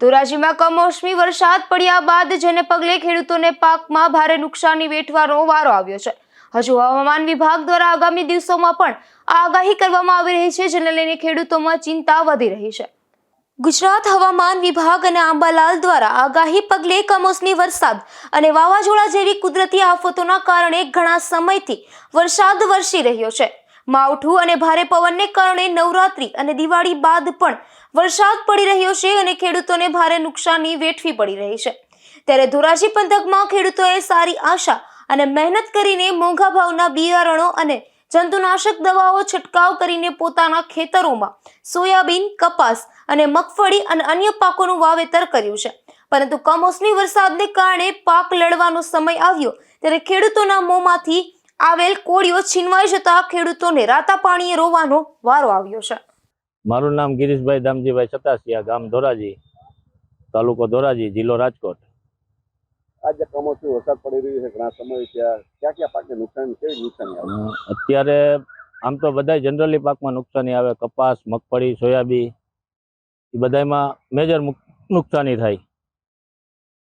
ધોરાજીમાં કમોસમી વરસાદ પડ્યા બાદ જેને પગલે ખેડૂતોને પાકમાં ભારે નુકસાની વેઠવાનો વારો આવ્યો છે. હજુ હવામાન વિભાગ દ્વારા આગામી દિવસોમાં પણ આગાહી કરવામાં આવી રહી છે, જેને લઈને ખેડૂતોમાં ચિંતા વધી રહી છે. ગુજરાત હવામાન વિભાગ અને આંબાલાલ દ્વારા આગાહી પગલે કમોસમી વરસાદ અને વાવાઝોડા જેવી કુદરતી આફતોના કારણે ઘણા સમયથી વરસાદ વરસી રહ્યો છે. માવઠું અને ભારે પવનને કારણે નવરાત્રી અને દિવાળી બાદ પણ વરસાદ પડી રહ્યો છે અને ખેડૂતોને ભારે નુકસાની વેઠવી પડી રહી છે. ત્યારે ધોરાજી પંથકમાં ખેડૂતોએ સારી આશા અને મહેનત કરીને મોંઘા ભાવના બિયારણો અને જંતુનાશક દવાઓ છંટકાવ કરીને પોતાના ખેતરોમાં સોયાબીન, કપાસ અને મગફળી અને અન્ય પાકોનું વાવેતર કર્યું છે. પરંતુ કમોસમી વરસાદને કારણે પાક લડવાનો સમય આવ્યો ત્યારે ખેડૂતોના મોંમાંથી આવેલ કોળીઓ છીનવાઈ જતા ખેડૂતોને રાતા પાણીએ રોવાનો વારો આવ્યો છે. મારું નામ ગિરીશભાઈ દામજીભાઈ સતાસિયા ગામ ધોરાજી તાલુકો ધોરાજી જિલ્લો રાજકોટ. આજે કમોસમી વરસાદ પડી રહ્યો છે ઘણા સમય ત્યાં ક્યાં ક્યાં પાકને નુકસાન કેવી નુકસાની આવે? અત્યારે આમ તો બધાય જનરલી પાકમાં નુકસાની આવે કપાસ મગફળી સોયાબી એ બધામાં મેજર નુકસાની થાય.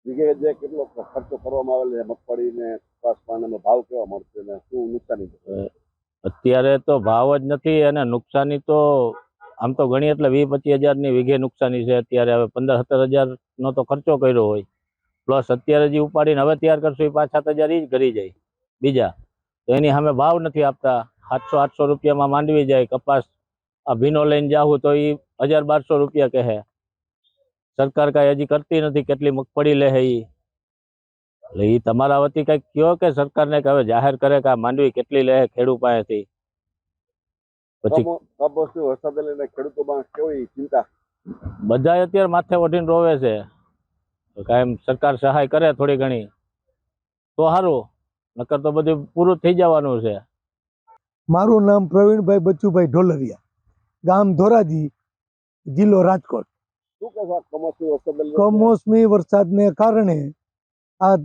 વીઘે જે કેટલો ખર્ચો કરવામાં આવેલ છે મગફળી ને કપાસ પાણીનો ભાવ કેવા મળશે ને શું નુકસાની અત્યારે તો ભાવ જ નથી અને નુકસાની તો આમ તો ગણીએ એટલે વીસ પચીસ હજારની વીઘે નુકસાની છે. અત્યારે હવે પંદર સત્તર હજારનો તો ખર્ચો કર્યો હોય. પ્લસ અત્યારે જે ઉપાડીને હવે તૈયાર કરશું એ પાંચ સાત હજાર એ જ ઘરી જાય. બીજા. તો એની સામે ભાવ નથી આપતા. સાતસો, આઠસો રૂપિયામાં માંડવી જાય. કપાસ, આ ભીનો લઈને જાવું તો એ હજાર બારસો રૂપિયા કહે. સરકાર કાંઈ હજી કરતી નથી. કેટલી મગફળી લે એ એટલે એ તમારા વતી કંઈક કયો કે સરકારને કે હવે જાહેર કરે કે આ માંડવી કેટલી લે ખેડૂત પાસેથી. પછી કમોસમી લઈને ખેડૂતોમાં કેવી ચિંતા? બધા અત્યારે માથે ઓઢીને રોવે છે. કાયમ સરકાર સહાય કરે થોડી ઘણી તો સારું નકર તો બધું પૂરું થઈ જવાનું છે. મારું નામ પ્રવીણભાઈ બચ્ચુભાઈ ઢોલરિયા ગામ ધોરાજી જિલ્લો રાજકોટ. કમોસમી વરસાદને કારણે આ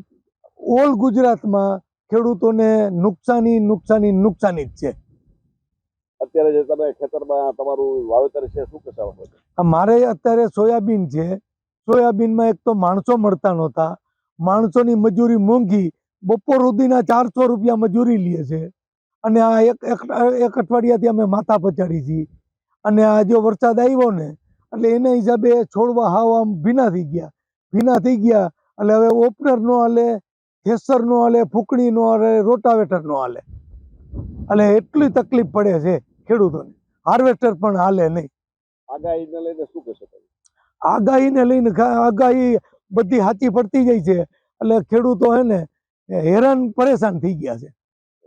ઓલ ગુજરાતમાં ખેડૂતોને નુકસાની નુકસાની નુકસાની જ છે. અત્યારે જે તમે ખેતરમાં તમારું વાવેતર છે, શું કહેશો મારે અત્યારે સોયાબીન છે. સોયાબીનમાં એક તો માણસો મળતા નહોતા. માણસોની મજૂરી મોંઘી. બપોર સુધીના ચારસો રૂપિયા મજૂરી લે છે. અને આ એક- એક અઠવાડિયાથી અમે માથા પચાડી છીએ. અને આ જો વરસાદ આવ્યો ને, એટલે એના હિસાબે છોડવા હાવ આમ ભીના થઈ ગયા. ભીના થઈ ગયા. એટલે હવે ઓપનર નો હાલે, થેસર નો હાલે, ફૂકણી નો હાલે, રોટાવેટર નો હાલે. એટલે એટલી તકલીફ પડે છે. ખેડૂતોને. હાર્વેસ્ટર પણ હાલે નહીં. આગાહીને લઈને શું કહેશો આગાહીને લઈને આગાહી બધી હાચી પડતી જાય છે. એટલે ખેડૂતો હે ને હેરાન પરેશાન થઈ ગયા છે.